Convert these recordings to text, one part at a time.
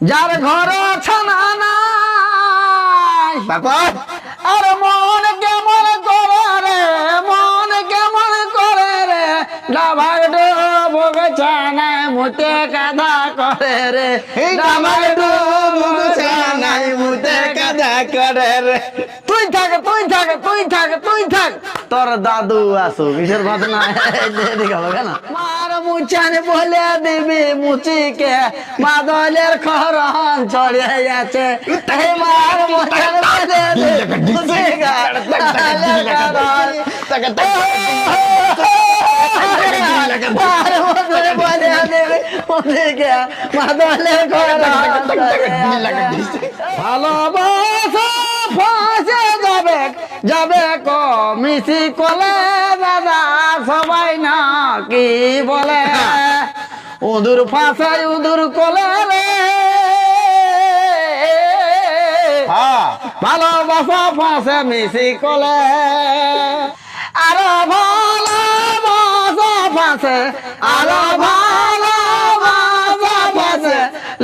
যার ঘর ছানা নাই। তারপর? আর মন কেমন করে রে মন কেমন করে রে ডাভাগ ডুবুক ছানায় মুতে কাদা করে রে। ডামার ডুবুক নাই মুতে কাদা করে রে। তুই থাক তুই থাক তুই থাক তুই থাক। তোর দাদু আসো কিসের এদিকে হবে কেন? মার মুচান বলে দিবি মুচিকে মাদলের খরন ছড়িয়ে এই মার মুচান বলে দিবি ভালোবাসা যাবে কমিশি কলে দাদা সবাই না কি বলে? উদুর ফাঁসাই উদুর কলে হ্যাঁ। ভালোবাসা ফাঁসে মিশি কলে। আরও ভালোবাসা ফাঁসে আরও ভালোবাসা ফাঁসে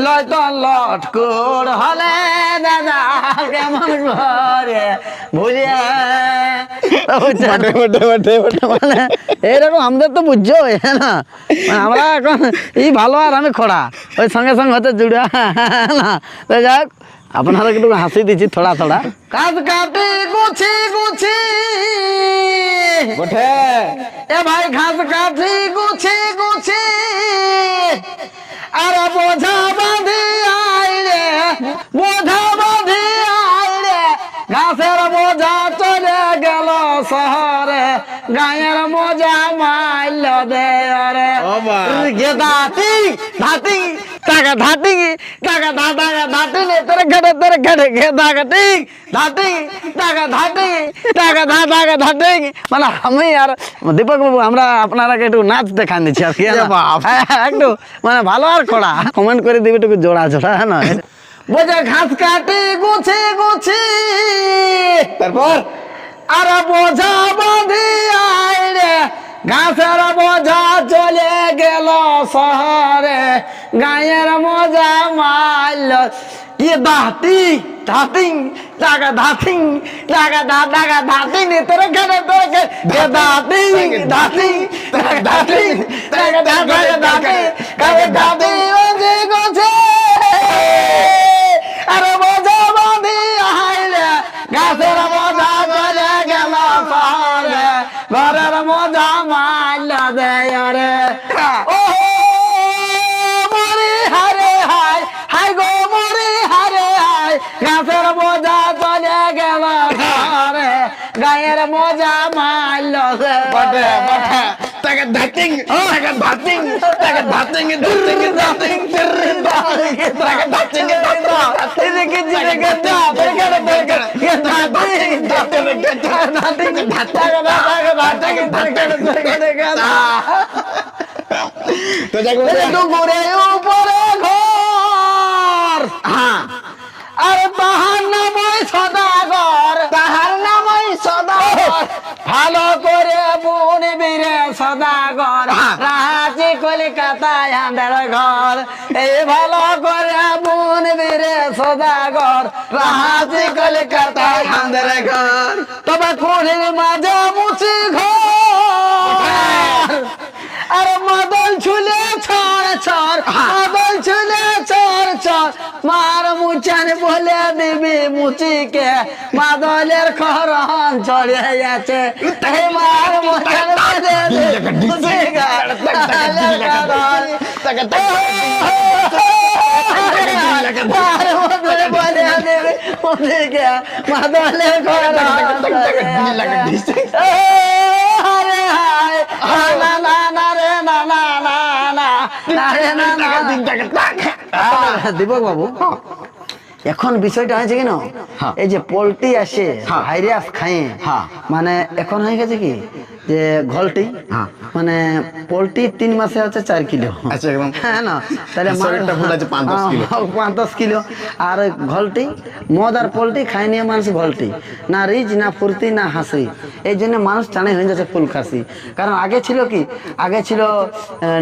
লয়তো লটকুর হলে। কেমন মানে আমাদের তো বুঝছ না? মানে আমরা এখন এই ভালো আর আমি খোড়া ওই সঙ্গে সঙ্গে হতে জুড়ে না। তো যাক আপনারা একটু হাসি দিচ্ছি থোড়া থোড়া। কাজ কাটি গুছি গুছি বটে। এ ভাই ঘাস কাটি গুছি গুছি আর বোঝা মাইল দে রে ও মা। গেদাতি ধাতি টাকা ধাতি টাকা ধাতা ধাতি নে তোরে ঘাটে তোরে ঘাটে গেদা ঘাটি ধাতি টাকা ধাতি টাকা ধাতা ধাতি। মানে আমি আর দীপক বাবু আমরা আপনারা একটু নাচ দেখান দিচ্ছি আর কি এ বাপ। হ্যাঁ, একটু মানে ভালো আর খোড়া কমেন্ট করে দিবি একটু জোড়া জোড়া হ্যাঁ না? বোঝে ঘাস কাটি গুছি গুছি। তারপর? আর বোঝা বাঁধি আইরে ঘাসের মজা চলে গেল শহরে। গায়ের মজা মারল ইয়ে দাঁতি ধাতিং টাকা ধাতিং টাকা ধা টাকা ধাতিং তোর ঘরে তোরে ঘরে দাঁতিং ধাতিং টাকা ধাতিং টাকা ধাতিং টাকা ধাতিং ঘরের মজা মারল দেয় রে ও মরি হারে হাই হাই গো মরি হারে হাই গাছের মজা চলে গেল ঘরে গায়ের মজা মারল বটে বটে তাকে ধাতিং তাকে ধাতিং তাকে ধাতিং ধাতিং ধাতিং তাকে ধাতিং আরে নামই সদাগর তাহার নামই সদাগর ভালো করে সদাগর রাহাজি কলিকাতায় ঘর এই ভালো করে বুন বিরে সদাগর রাহাজি কলিকাতায় আমাদের ঘর তবে কোনের মাঝে মার বলে দিবি মুচিকে মাদলের খরন ছড়িয়ে না দীপক বাবু এখন বিষয়টা হয়েছে কি না এই যে পোল্ট্রি আসে হ্যাঁ। ভাইরাস খায় হ্যাঁ। মানে এখন হয়ে গেছে কি যে ঘলটি হ্যাঁ। মানে পোলট্রি তিন মাসে হচ্ছে চার কিলো আচ্ছা, হ্যাঁ না তাহলে পাঁচ দশ কিলো। হ্যাঁ, আর ঘলটি মদ আর পোলট্রি খাই নিয়ে মানুষ ঘলটি না রিচ না ফুর্তি না হাসি এই জন্য মানুষ টানে হয়ে যাচ্ছে ফুল খাসি কারণ আগে ছিল কি আগে ছিল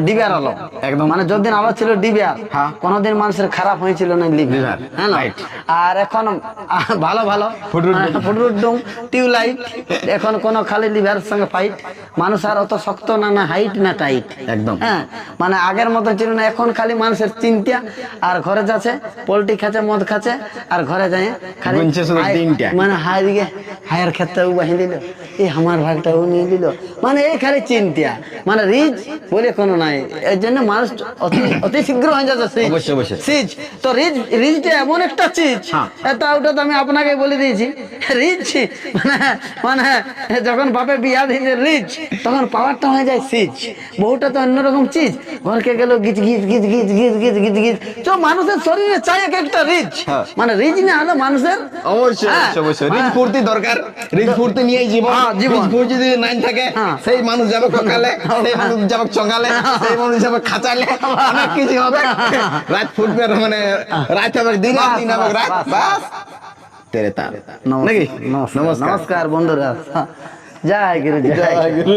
ডিবিয়ার আলো একদম। মানে যতদিন আলো ছিল ডিবিয়ার হ্যাঁ। কোনোদিন মানুষের খারাপ হয়েছিল না লিভার হ্যাঁ না. আর এখন ভালো ভালো। ফুটুর ডুম। এখন কোনো খালি লিভারের সঙ্গে ফাইট মানুষ আর অত শক্ত না না হাইট না টাইট একদম। হ্যাঁ মানে আগের মতো ছিল না এখন খালি মানুষের চিন্তা আর ঘরে যাচ্ছে পোল্ট্রি খাচ্ছে মদ খাচ্ছে আর ঘরে যায় খালি। মানে হাই দিকে হায়ার ক্ষেত্রে ও বাহিনী দিল। এই আমার ভাগটা ও নিয়ে দিল। মানে এই খালি চিন্তা মানে রিচ বলে কোনো নাই। এর জন্য মানুষ অতি অতি শীঘ্র হয়ে যাচ্ছে। সিজ তো রিচ রিচটা এমন একটা চিজ। ওটা তো আমি আপনাকে বলে দিয়েছি। রিচ মানে মানে যখন বাপে বিয়া দিয়েছে রিচ তখন পাওয়ারটা হয়ে যায় সিজ। বহুটা তো অন্যরকম চিজ। ঘরকে গেল গিজ গিজ গিজ গিজ গিজ গিজ গিজ গিজ। তো মানুষের শরীরে চাই এক একটা রিচ হ্যাঁ। মানে রিচ না হলে মানুষের অবশ্যই হ্যাঁ। অবশ্যই রিচ ফুর্তি দরকার। রিচ ফুর্তি নিয়েই জীবন। হ্যাঁ, জীবন। ফুর্তি যদি নাই থাকে। সেই মানুষ যাবে সকালে সেই মানুষ যাবে চঙ্গালে সেই মানুষ যাবে খাঁচালে। অনেক কিছু হবে। রাত ফুটবে মানে রাত হবে দিন দিন হবে রাত বাস, তেরে তার নাকি? নমস্কার নমস্কার। বন্ধুরা। জয় গুরু জয় গুরু।